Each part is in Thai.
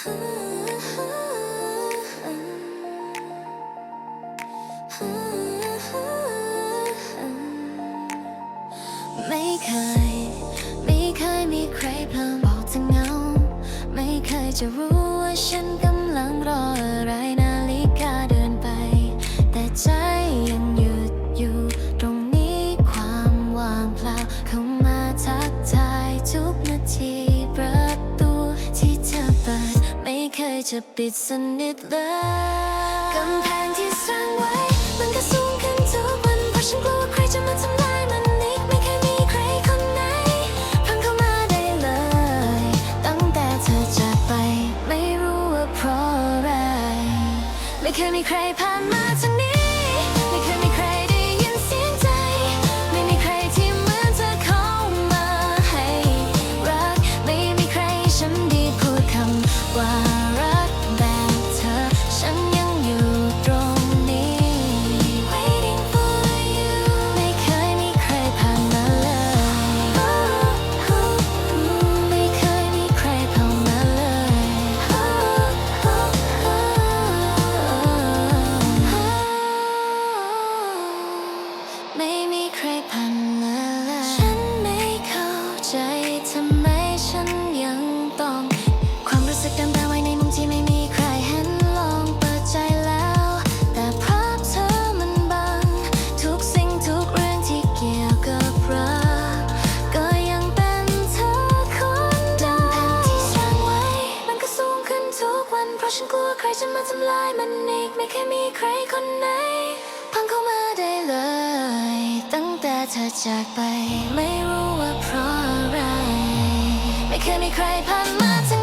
ไม่เคย ไม่เคยมีใครเพลินบอกจะเงา ไม่เคยจะรู้ว่าฉันกำลังรออะไรนาฬิก จะปิดสนิทแลยกำแพงที่สร้างไว้ มันก็สูงขึ้นทุกวันเพราะฉันกลัวว่าใครจะมาทำลายมันอีกไม่เคยมีใครคนไหนพังเข้ามาได้เลย ตั้งแต่เธอจากไป ไม่รู้ว่าเพราะอะไร ไม่เคยมีใครผ่านมา ไม่มีใครผ่านมาเลยฉันไม่เข้าใจทำไมฉันยังต้อง ความรู้สึกเดิมๆไว้ในมุมที่ไม่มีใครเห็นลองเปิดใจแล้ว แต่ภาพเธอมันบัง ทุกสิ่งทุกเรื่องที่เกี่ยวกับรักก็ยังเป็นเธอคนเดิมแผนที่สร้างไว้ มันก็สูงขึ้นทุกวัน เพราะฉันกลัวใครจะมาทำลายมันอีกไม่เคยมีใครคนไหนพังเขา เลย ตั้งแต่เธอจากไป ไม่รู้ว่าเพราะอะไร ไม่เคยมีใครผ่านมาทาง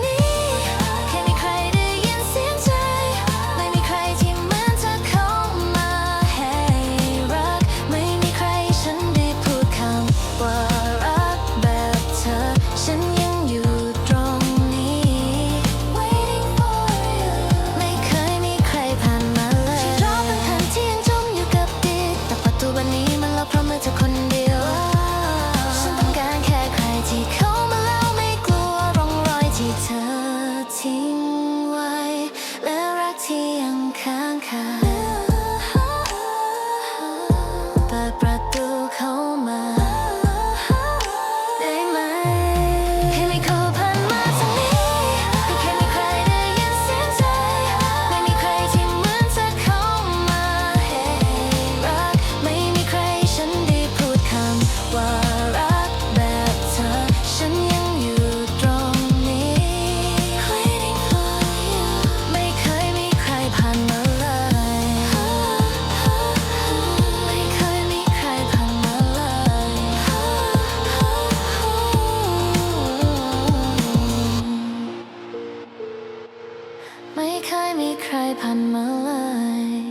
ไม่เคยมีใครผ่านมาเลย